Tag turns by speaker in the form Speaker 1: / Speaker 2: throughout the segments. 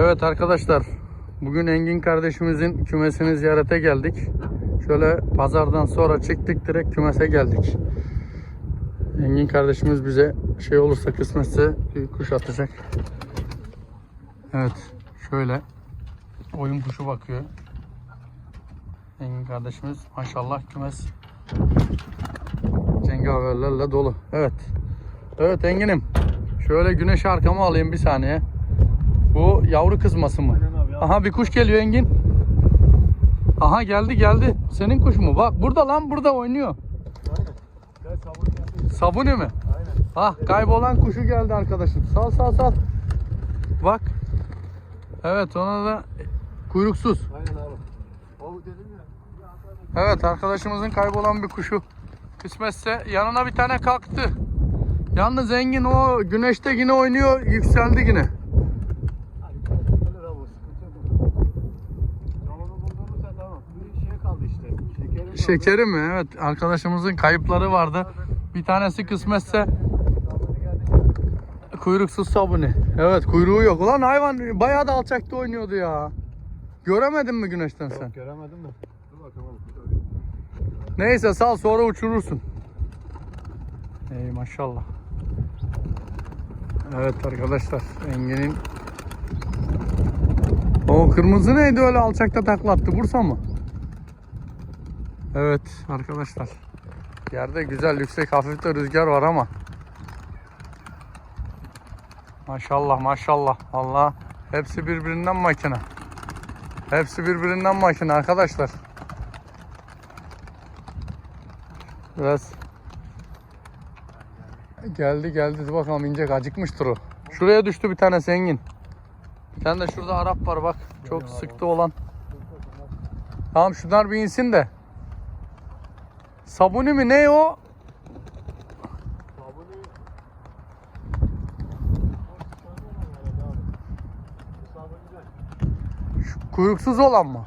Speaker 1: Evet arkadaşlar, bugün Engin kardeşimizin kümesini ziyarete geldik. Şöyle pazardan sonra çıktık direkt kümese geldik. Engin kardeşimiz bize şey olursa kısmetse kuş atacak. Evet, şöyle oyun kuşu bakıyor. Engin kardeşimiz maşallah kümes cengaverlerle dolu. Evet. Evet Engin'im. Şöyle güneş arkamı alayım bir saniye. Bu yavru kızması mı? Aha bir kuş geliyor Engin. Aha geldi geldi. Senin kuş mu? Bak burada lan burada oynuyor. Sabuni mi?
Speaker 2: Aynen.
Speaker 1: Ah kaybolan kuşu geldi arkadaşım. Sal sal sal. Bak. Evet ona da kuyruksuz.
Speaker 2: Aynen abi. O dedim ya.
Speaker 1: Evet arkadaşımızın kaybolan bir kuşu. Kısmetse yanına bir tane kalktı. Yalnız Engin o güneşte yine oynuyor. Yükseldi yine.
Speaker 2: Hadi kalkın gelir abi o sıkıntı yok. Zamanı buldun sen tamam. Bir şey kaldı işte. Şekerim kaldı.
Speaker 1: Şekeri mi? Evet arkadaşımızın kayıpları vardı. Bir tanesi kısmetse. Kuyruksuz sabuni. Evet kuyruğu yok. Ulan hayvan bayağı da alçakta oynuyordu ya. Göremedin mi güneşten sen?
Speaker 2: Yok göremedim de. Dur bakalım.
Speaker 1: Neyse sal sonra uçurursun. Ey maşallah. Evet arkadaşlar Engin'in O kırmızı neydi öyle alçakta taklattı Bursa mı? Evet arkadaşlar. Yerde güzel yüksek hafif de rüzgar var ama Maşallah maşallah. Allah hepsi birbirinden makine. Hepsi birbirinden makine arkadaşlar. Biraz geldi geldi bakalım inecek acıkmıştır o. Şuraya düştü bir tane zengin. Bir tane de şurada Arap var bak. Çok sıktı olan. Tamam şunlar bir insin de. Sabuni mi ne o?
Speaker 2: Sabunu
Speaker 1: Şu kuyruksuz olan mı?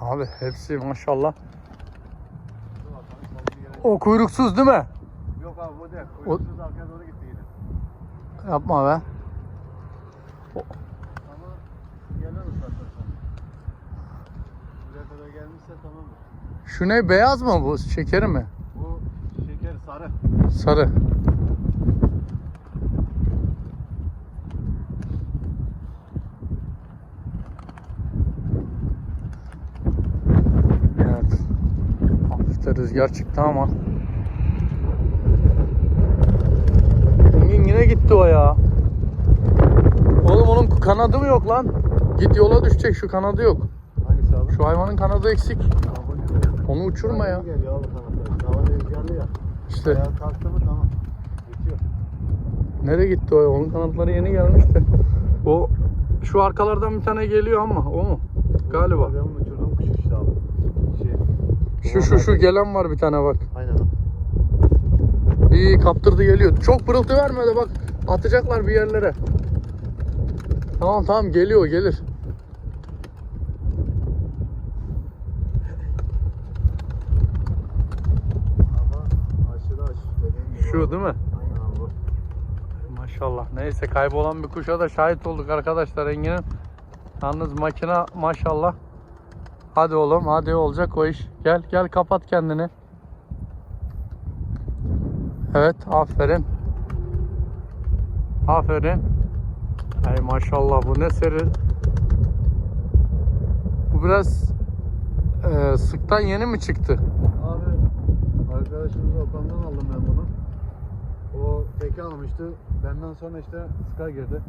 Speaker 1: Abi hepsi maşallah. O kuyruksuz değil mi?
Speaker 2: Yok abi bu değil.
Speaker 1: O-
Speaker 2: Kuyruksuz arkaya doğru gitti yine.
Speaker 1: Yapma be.
Speaker 2: Ama gelir ıslatırsan. Buraya kadar gelmişse tamamdır.
Speaker 1: Şu ne beyaz mı bu? Şekeri mi?
Speaker 2: Bu şeker sarı.
Speaker 1: Sarı. Evet. Hafif de rüzgar çıktı ama. Engin yine gitti o ya. Oğlum onun kanadı mı yok lan? Git yola düşecek şu kanadı yok. Şu hayvanın kanadı eksik. Onu uçurma ya. İşte nereye gitti o? Onun kanatları yeni gelmişti. O şu arkalardan bir tane geliyor ama o mu? Galiba.
Speaker 2: Şey.
Speaker 1: Şu şu şu gelen var bir tane bak.
Speaker 2: Aynen.
Speaker 1: İyi kaptırdı geliyor. Çok pırıltı verme de bak atacaklar bir yerlere. Tamam tamam geliyor gelir.
Speaker 2: Ama aşırı aşırı dediğim gibi.
Speaker 1: Şu değil mi?
Speaker 2: Aynen abi bu.
Speaker 1: Maşallah. Neyse kaybolan bir kuşa da şahit olduk arkadaşlar Engin'in. Yalnız makine maşallah. Hadi oğlum hadi olacak o iş. Gel gel kapat kendini. Evet aferin. Aferin. Ay maşallah bu ne seri. Bu biraz e, sıktan yeni mi çıktı?
Speaker 2: Abi arkadaşımız Okan'dan aldım ben bunu. O teki almıştı. Benden sonra işte Sky girdi.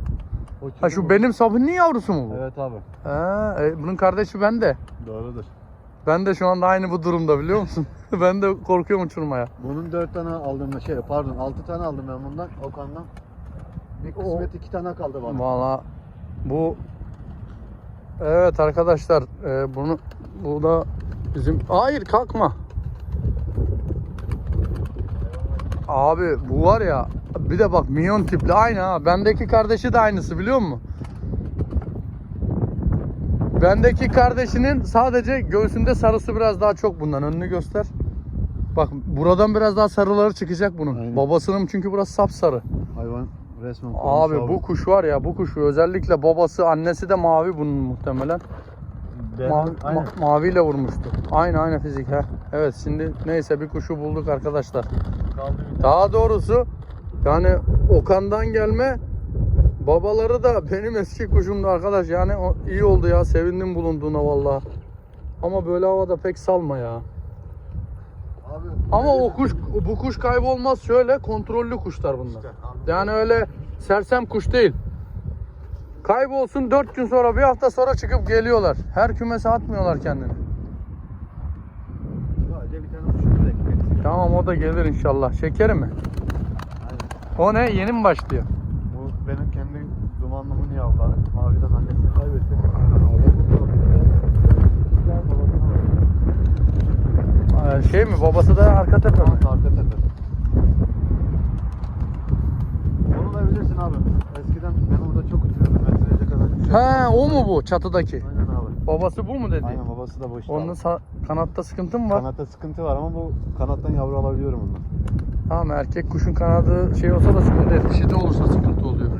Speaker 2: O
Speaker 1: Ha şu
Speaker 2: bu.
Speaker 1: benim sabunun yavrusu mu bu?
Speaker 2: Evet abi.
Speaker 1: Ha, e, bunun kardeşi ben de.
Speaker 2: Doğrudur.
Speaker 1: Ben de şu anda aynı bu durumda biliyor musun? ben de korkuyorum uçurmaya.
Speaker 2: Bunun dört tane aldım şey pardon altı tane aldım ben bundan Okan'dan. Bir kısmet iki tane kaldı bana.
Speaker 1: Valla bu Evet arkadaşlar e, bunu bu da bizim hayır kalkma. Abi bu var ya bir de bak minyon tipli aynı ha. Bendeki kardeşi de aynısı biliyor musun? Bendeki kardeşinin sadece göğsünde sarısı biraz daha çok bundan. Önünü göster. Bak buradan biraz daha sarıları çıkacak bunun.
Speaker 2: Aynen.
Speaker 1: Babasının çünkü burası sapsarı.
Speaker 2: Hayvan resmen
Speaker 1: Abi
Speaker 2: korumuş
Speaker 1: bu kuş var ya bu kuşu özellikle babası annesi de mavi bunun muhtemelen. Mavi,
Speaker 2: aynen.
Speaker 1: ma- maviyle vurmuştu. Aynı aynı fizik ha. Evet şimdi neyse bir kuşu bulduk arkadaşlar.
Speaker 2: Kaldı bir
Speaker 1: Daha doğrusu yani Okan'dan gelme babaları da benim eski kuşumdu arkadaş. Yani o, iyi oldu ya sevindim bulunduğuna vallahi. Ama böyle havada pek salma ya.
Speaker 2: Abi,
Speaker 1: Ama o kuş bu kuş kaybolmaz şöyle kontrollü kuşlar bunlar.
Speaker 2: İşte.
Speaker 1: Yani öyle sersem kuş değil. Kaybolsun 4 gün sonra bir hafta sonra çıkıp geliyorlar. Her kümese atmıyorlar kendini. Tamam o da gelir inşallah. Şekeri mi?
Speaker 2: Aynen.
Speaker 1: O ne? Yeni mi başlıyor?
Speaker 2: Bu benim kendi dumanlımın yavruları. Maviden annesini kaybetti.
Speaker 1: Şey mi? Babası da arka tepe mi?
Speaker 2: Arka tepe. Onu da bilirsin abi. Eskiden ben orada çok uçuyordum. Metrece kadar uçuyordum.
Speaker 1: He o mu bu çatıdaki?
Speaker 2: Aynen abi.
Speaker 1: Babası bu mu dedi?
Speaker 2: Aynen babası da işte.
Speaker 1: Onun kanatta sıkıntı mı var?
Speaker 2: Kanatta sıkıntı var ama bu kanattan yavru alabiliyorum bundan.
Speaker 1: Tamam erkek kuşun kanadı şey olsa da sıkıntı değil. Dişi de olursa sıkıntı oluyor.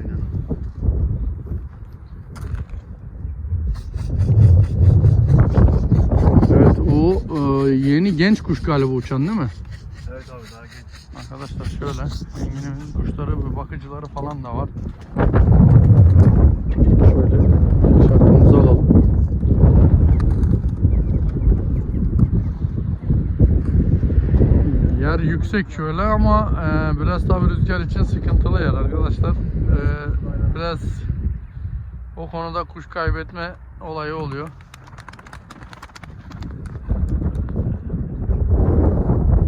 Speaker 1: Evet o e, yeni genç kuş galiba uçan değil mi?
Speaker 2: Evet abi daha genç.
Speaker 1: Arkadaşlar şöyle Engin'in kuşları ve bakıcıları falan da var. Şöyle şarkımızı alalım. Yer yüksek şöyle ama e, biraz tabi rüzgar için sıkıntılı yer arkadaşlar. E, biraz o konuda kuş kaybetme olayı oluyor.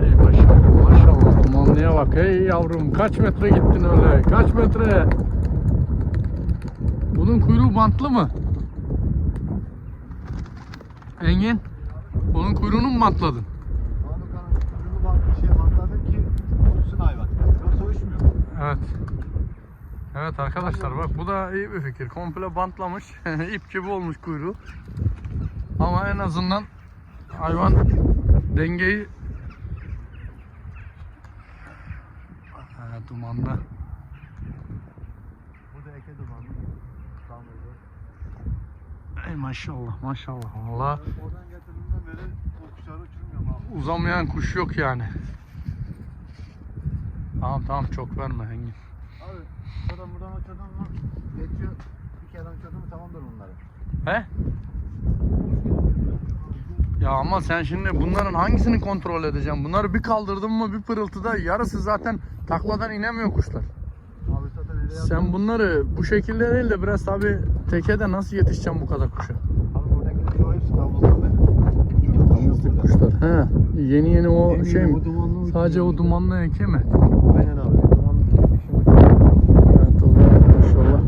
Speaker 1: Ey maşallah maşallah dumanlıya bak hey yavrum kaç metre gittin öyle kaç metre Bunun kuyruğu bantlı mı? Engin bunun kuyruğunu mu bantladın?
Speaker 2: Kuyruğunu bant, şey bantladım ki uçsun hayvan. Yoksa uçmuyor.
Speaker 1: Evet. Evet arkadaşlar bak bu da iyi bir fikir. Komple bantlamış. ip gibi olmuş kuyruğu. Ama en azından hayvan dengeyi Ha, dumanlı.
Speaker 2: Bu da eke dumanlı.
Speaker 1: Ey maşallah maşallah. Valla
Speaker 2: Ben Oradan getirdiğimden beri o kuşları uçurmuyorum abi.
Speaker 1: uzamayan kuş yok yani. Tamam tamam çok verme Engin.
Speaker 2: Abi buradan buradan uçurdun mu geçiyor. Bir kere uçurdun mu tamamdır bunları.
Speaker 1: He? Ya ama sen şimdi bunların hangisini kontrol edeceksin? Bunları bir kaldırdın mı bir pırıltıda yarısı zaten takladan inemiyor kuşlar. Sen bunları bu şekilde değil de biraz tabi tekede nasıl yetişeceksin bu kadar kuşa?
Speaker 2: Abi buradaki şu hepsi damızlık benim.
Speaker 1: Damızlık kuşlar. He. Yeni yeni o
Speaker 2: Yeni
Speaker 1: şey
Speaker 2: yeni
Speaker 1: mi?
Speaker 2: o
Speaker 1: Sadece o dumanlı eke mi?
Speaker 2: Aynen abi. Dumanlı uçuyor.
Speaker 1: Evet o da maşallah.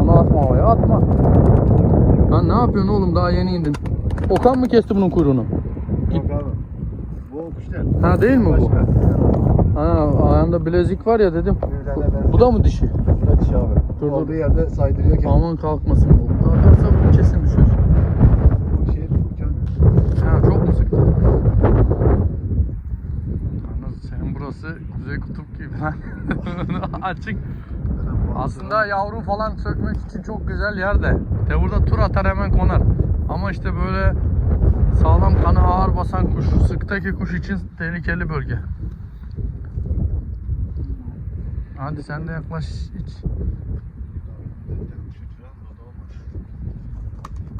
Speaker 1: Onu atma havaya atma. Lan ne yapıyorsun oğlum daha yeni indin. Okan mı kesti bunun kuyruğunu? Ha değil mi bu?
Speaker 2: Başka.
Speaker 1: Ha ayağında bilezik var ya dedim. Bu, da mı dişi?
Speaker 2: Bu da dişi abi.
Speaker 1: Dur, dur.
Speaker 2: Olduğu yerde saydırıyor kendini.
Speaker 1: Aman kalkmasın bu. Kalkarsa bu kesin düşer.
Speaker 2: Bu şey uçan.
Speaker 1: Ha çok mu sıktı? Yalnız senin burası Kuzey Kutup gibi. Açık. Aslında yavru falan sökmek için çok güzel yer de. De burada tur atar hemen konar. Ama işte böyle sağlam kanı ağır basan kuş, sıktaki kuş için tehlikeli bölge. Hadi sen de yaklaş iç.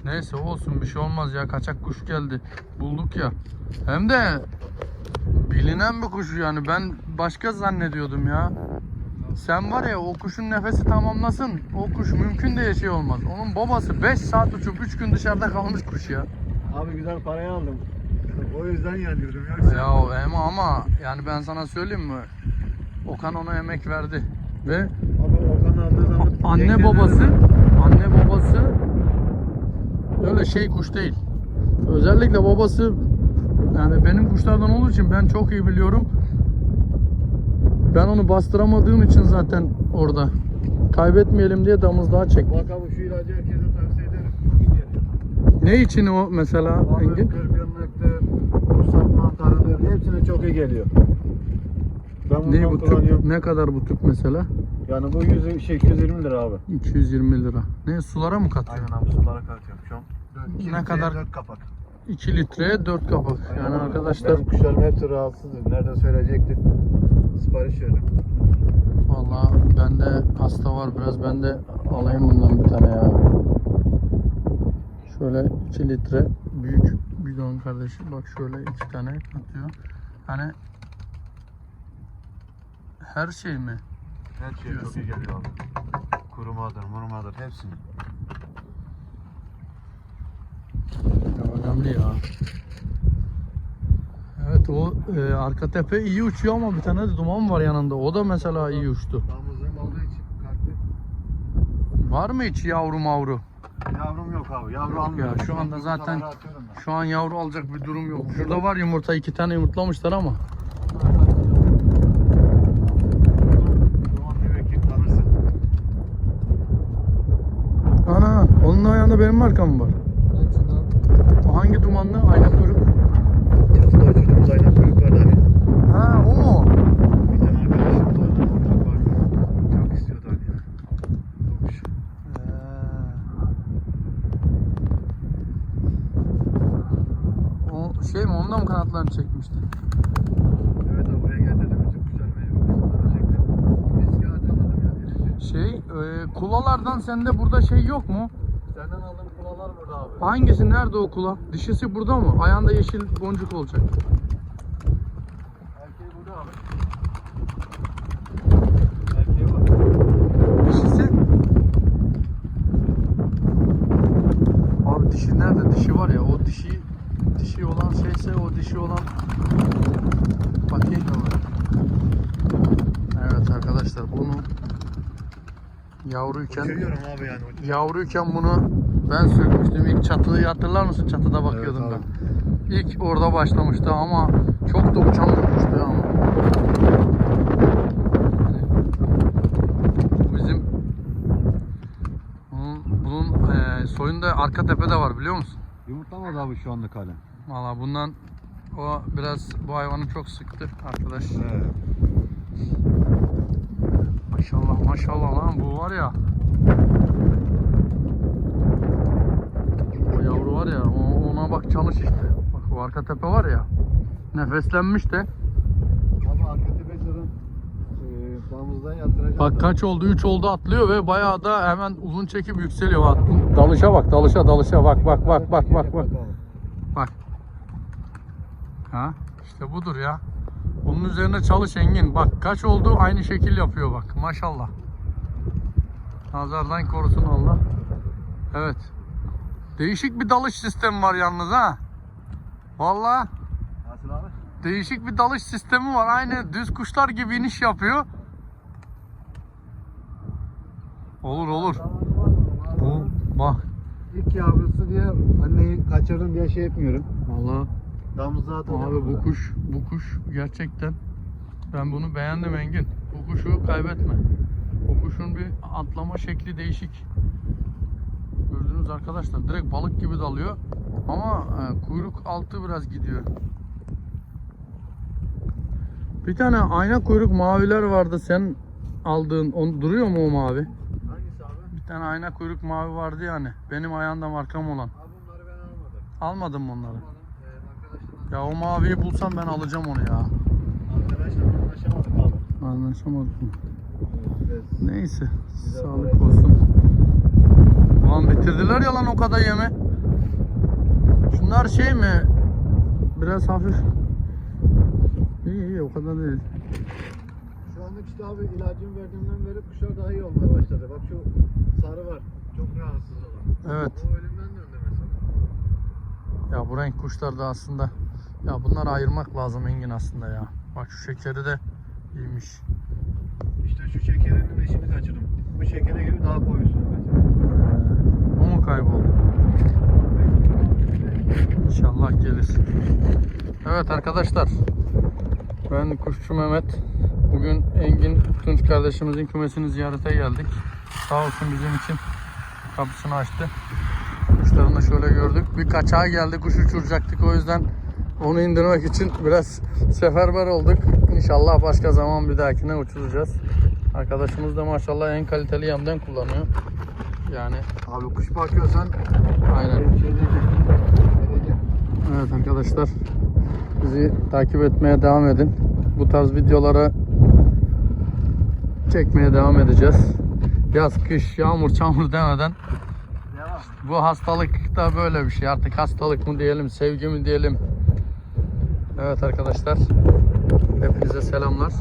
Speaker 1: Neyse olsun bir şey olmaz ya kaçak kuş geldi. Bulduk ya. Hem de bilinen bir kuş yani ben başka zannediyordum ya. Sen var ya o kuşun nefesi tamamlasın. O kuş mümkün de şey olmaz. Onun babası 5 saat uçup 3 gün dışarıda kalmış kuş ya.
Speaker 2: Abi güzel parayı aldım. O yüzden geldirdim yoksa.
Speaker 1: Ya ama ama yani ben sana söyleyeyim mi? Okan ona emek verdi. Ve
Speaker 2: Abi Okan aldığı zaman
Speaker 1: anne babası anne babası öyle şey kuş değil. Özellikle babası yani benim kuşlardan olduğu için ben çok iyi biliyorum. Ben onu bastıramadığım için zaten orada kaybetmeyelim diye damızlığa çektim.
Speaker 2: Bak abi şu ilacı herkese tavsiye ederim. Çok iyi geliyor.
Speaker 1: Ne için o mesela
Speaker 2: Abi
Speaker 1: Engin?
Speaker 2: kırgınlıktır, ruhsat mantarıdır. Hepsine çok iyi geliyor. Ben
Speaker 1: Ne bu tüp? Ne kadar bu tüp mesela?
Speaker 2: Yani bu 100, şey, 220 lira abi.
Speaker 1: 220 lira. Ne sulara mı katıyor?
Speaker 2: Aynen abi sulara katıyorum şu an.
Speaker 1: Ne kadar?
Speaker 2: 4 kapak.
Speaker 1: 2 litreye 4 kapak. Yani arkadaşlar
Speaker 2: Benim kuşlarım hepsi rahatsız. Nereden söyleyecekti? Sipariş verdim.
Speaker 1: Vallahi bende hasta var biraz. Ben de alayım bundan bir tane ya. Şöyle 2 litre büyük bidon kardeşim. Bak şöyle iki tane atıyor. Hani her şey mi?
Speaker 2: Her şey çok iyi geliyor abi. Kurumadır, murumadır hepsini.
Speaker 1: Ya önemli ya. Evet o e, arka tepe iyi uçuyor ama bir tane de duman var yanında. O da mesela iyi uçtu.
Speaker 2: Damızlığım olduğu için.
Speaker 1: Var mı hiç yavru mavru?
Speaker 2: Yavrum yok abi. Yavru almıyorum.
Speaker 1: şu anda zaten-. Şu an yavru alacak bir durum yok. Şurada var yumurta iki tane yumurtlamışlar ama. Ana onun ayağında benim markam var. O hangi dumanlı? Ayna kuyruk.
Speaker 2: Çatıda uçurduğumuz aynen kuyruklarda hani.
Speaker 1: Ha o mu?
Speaker 2: Bir tane arkadaşım var. Çok var. Çok istiyordu hani. Bu kuş.
Speaker 1: O şey mi? Ondan mı kanatlarını çekmişti?
Speaker 2: Evet abi buraya geldi de kuşlar mecbur kuşlara çekti. Eski atamadım yani.
Speaker 1: Şey, e, kulalardan sende burada şey yok mu?
Speaker 2: Senden aldığım kulalar burada abi.
Speaker 1: Hangisi? Nerede o kula? Dişisi burada mı? Ayağında yeşil boncuk olacak.
Speaker 2: Erkeği burada abi. Erkeği var.
Speaker 1: Dişisi? Abi dişi nerede? Dişi var ya o dişi dişi olan şeyse o dişi olan da var. Evet arkadaşlar bunu yavruyken
Speaker 2: abi yani.
Speaker 1: yavruyken bunu ben sökmüştüm. İlk çatıyı hatırlar mısın? Çatıda bakıyordum
Speaker 2: Evet
Speaker 1: ben. İlk orada başlamıştı ama çok da uçamıyormuştu ama. Bu Bizim bunun, bunun eee, soyunda arka tepede var biliyor musun?
Speaker 2: Yumurtlamadı abi şu anda kalem.
Speaker 1: Valla bundan o biraz bu hayvanı çok sıktı arkadaş.
Speaker 2: Evet.
Speaker 1: Maşallah maşallah lan bu var ya. O yavru var ya ona bak çalış işte. Bak o arka tepe var ya. Nefeslenmiş de.
Speaker 2: Abi arka tepe çarın e, yatıracağım.
Speaker 1: Bak kaç oldu? 3 oldu atlıyor ve bayağı da hemen uzun çekip yükseliyor. Dalışa bak dalışa dalışa bak bak bak bak bak bak. Bak. Ha işte budur ya. Bunun üzerine çalış Engin. Bak kaç oldu aynı şekil yapıyor bak. Maşallah. Nazardan korusun Allah. Evet. Değişik bir dalış sistemi var yalnız ha. Vallahi
Speaker 2: Nasıl abi?
Speaker 1: değişik bir dalış sistemi var. Aynı düz kuşlar gibi iniş yapıyor. Olur olur. Bu bak.
Speaker 2: İlk yavrusu diye anneyi kaçırdım diye şey yapmıyorum.
Speaker 1: Vallahi
Speaker 2: Damızlığa.
Speaker 1: Abi bu kuş, bu kuş gerçekten ben bunu beğendim Engin. Bu kuşu kaybetme. Bu kuşun bir atlama şekli değişik. Gördünüz arkadaşlar direkt balık gibi dalıyor. Ama e, kuyruk altı biraz gidiyor. Bir tane ayna kuyruk maviler vardı sen aldığın. On, duruyor mu o mavi?
Speaker 2: Hangisi abi?
Speaker 1: Bir tane ayna kuyruk mavi vardı yani. Benim ayağımda markam olan.
Speaker 2: Abi bunları ben almadım.
Speaker 1: Almadın mı onları?
Speaker 2: Almadım.
Speaker 1: Ya o maviyi bulsam ben alacağım onu ya.
Speaker 2: Arkadaşlar anlaşamadık abi.
Speaker 1: Anlaşamadık mı?
Speaker 2: Evet.
Speaker 1: Neyse.
Speaker 2: Güzel
Speaker 1: Sağlık
Speaker 2: para.
Speaker 1: olsun. Ulan bitirdiler ya lan o kadar yeme. Şunlar şey mi? Biraz hafif. İyi iyi o kadar değil.
Speaker 2: Şu anlık işte abi ilacımı verdiğimden beri kuşlar daha iyi olmaya başladı. Bak şu sarı var. Çok rahatsız olan.
Speaker 1: Evet.
Speaker 2: O ölümden döndü mesela.
Speaker 1: Ya bu renk kuşlar da aslında ya bunları ayırmak lazım Engin aslında ya. Bak şu şekeri de iyiymiş.
Speaker 2: İşte şu şekerinin eşini kaçırdım. Bu şekere gibi daha koyuyorsunuz mesela.
Speaker 1: Ee, o mu kayboldu? İnşallah gelir. Evet arkadaşlar. Ben Kuşçu Mehmet. Bugün Engin Tunç kardeşimizin kümesini ziyarete geldik. Sağ olsun bizim için kapısını açtı. Kuşlarını şöyle gördük. Bir kaçağa geldi kuş uçuracaktık o yüzden onu indirmek için biraz seferber olduk. İnşallah başka zaman bir dahakine uçuracağız. Arkadaşımız da maşallah en kaliteli yemden kullanıyor. Yani
Speaker 2: Abi kuş bakıyorsan
Speaker 1: aynen.
Speaker 2: şey diyeceğim?
Speaker 1: Evet arkadaşlar bizi takip etmeye devam edin. Bu tarz videolara çekmeye devam edeceğiz. Yaz, kış, yağmur, çamur demeden bu hastalık da böyle bir şey. Artık hastalık mı diyelim, sevgi mi diyelim. Evet arkadaşlar. Hepinize selamlar.